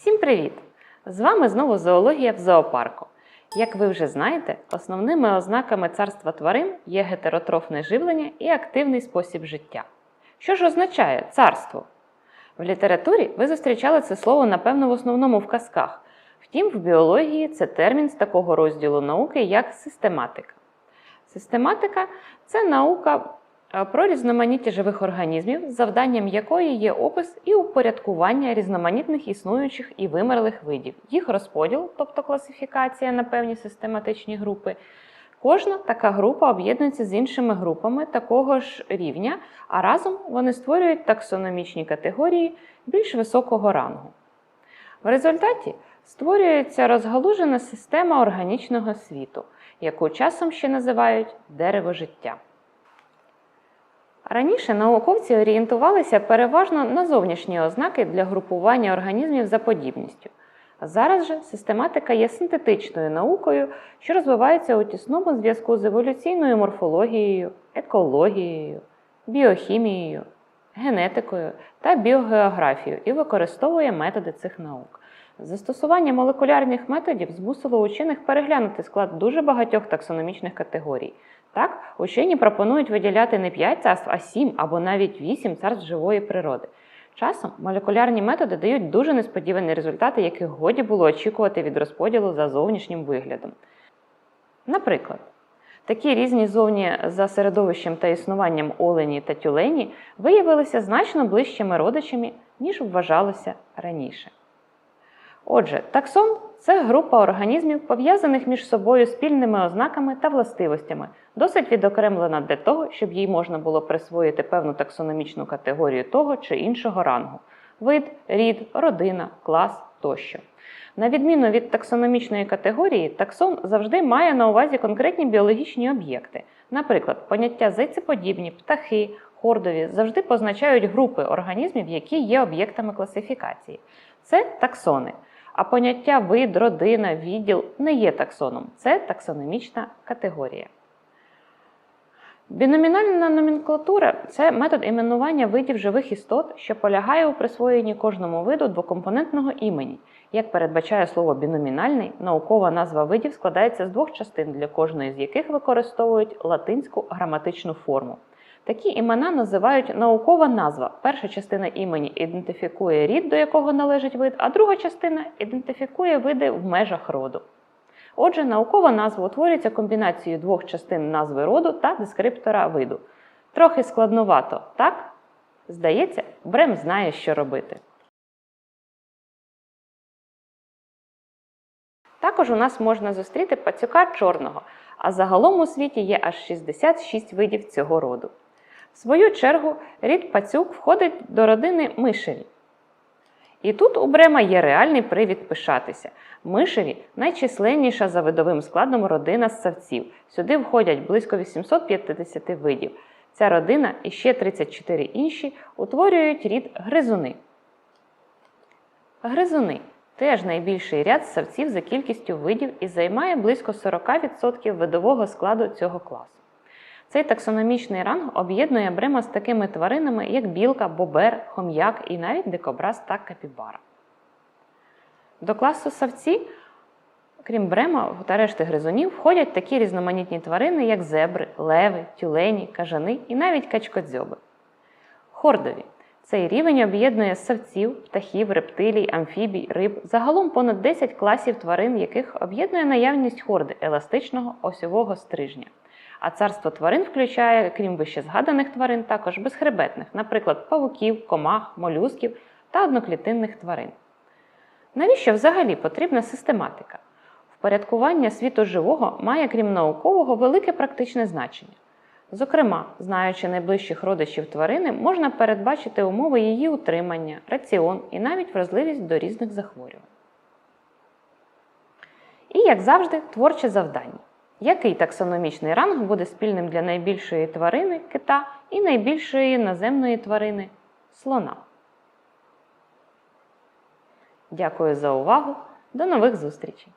Всім привіт! З вами знову зоологія в зоопарку. Як ви вже знаєте, основними ознаками царства тварин є гетеротрофне живлення і активний спосіб життя. Що ж означає царство? В літературі ви зустрічали це слово, напевно, в основному в казках. Втім, в біології це термін з такого розділу науки, як систематика. Систематика це наука про різноманіття живих організмів, завданням якої є опис і упорядкування різноманітних існуючих і вимерлих видів, їх розподіл, тобто класифікація на певні систематичні групи. Кожна така група об'єднується з іншими групами такого ж рівня, а разом вони створюють таксономічні категорії більш високого рангу. В результаті створюється розгалужена система органічного світу, яку часом ще називають дерево життя. Раніше науковці орієнтувалися переважно на зовнішні ознаки для групування організмів за подібністю. Зараз же систематика є синтетичною наукою, що розвивається у тісному зв'язку з еволюційною морфологією, екологією, біохімією, генетикою та біогеографією і використовує методи цих наук. Застосування молекулярних методів змусило учених переглянути склад дуже багатьох таксономічних категорій. Так, учені пропонують виділяти не 5 царств, а 7 або навіть 8 царств живої природи. Часом молекулярні методи дають дуже несподівані результати, яких годі було очікувати від розподілу за зовнішнім виглядом. Наприклад, такі різні зовні за середовищем та існуванням олені та тюлені виявилися значно ближчими родичами, ніж вважалося раніше. Отже, таксон це група організмів, пов'язаних між собою спільними ознаками та властивостями, досить відокремлена для того, щоб їй можна було присвоїти певну таксономічну категорію того чи іншого рангу вид, рід, родина, клас тощо. На відміну від таксономічної категорії, таксон завжди має на увазі конкретні біологічні об'єкти. Наприклад, поняття зайцеподібні, птахи, хордові завжди позначають групи організмів, які є об'єктами класифікації. Це таксони. А поняття вид, родина, відділ не є таксоном, це таксономічна категорія. Біномінальна номенклатура це метод іменування видів живих істот, що полягає у присвоєнні кожному виду двокомпонентного імені. Як передбачає слово біномінальний, наукова назва видів складається з двох частин, для кожної з яких використовують латинську граматичну форму. Такі імена називають наукова назва. Перша частина імені ідентифікує рід, до якого належить вид, а друга частина ідентифікує види в межах роду. Отже, наукова назва утворюється комбінацією двох частин назви роду та дескриптора виду. Трохи складновато, так? Здається, Брем знає, що робити. Також у нас можна зустріти пацюка чорного, а загалом у світі є аж 66 видів цього роду. Свою чергу, рід пацюк входить до родини мишеві. І тут у Брема є реальний привід пишатися. Мишеві найчисленніша за видовим складом родина ссавців. Сюди входять близько 850 видів. Ця родина і ще 34 інші утворюють рід гризуни. Гризуни теж найбільший ряд ссавців за кількістю видів і займає близько 40% видового складу цього класу. Цей таксономічний ранг об'єднує Брема з такими тваринами, як білка, бобер, хом'як і навіть дикобраз та капібара. До класу савці, крім Брема та решти гризунів, входять такі різноманітні тварини, як зебри, леви, тюлені, кажани і навіть качкодзьоби. Хордові. Цей рівень об'єднує савців, птахів, рептилій, амфібій, риб, загалом понад 10 класів тварин, яких об'єднує наявність хорди еластичного осьового стрижня. А царство тварин включає, крім вище згаданих тварин, також безхребетних, наприклад, павуків, комах, молюсків та одноклітинних тварин. Навіщо взагалі потрібна систематика? Впорядкування світу живого має, крім наукового, велике практичне значення. Зокрема, знаючи найближчих родичів тварини, можна передбачити умови її утримання, раціон і навіть вразливість до різних захворювань. І, як завжди, творче завдання. Який таксономічний ранг буде спільним для найбільшої тварини кита і найбільшої наземної тварини слона? Дякую за увагу. До нових зустрічей!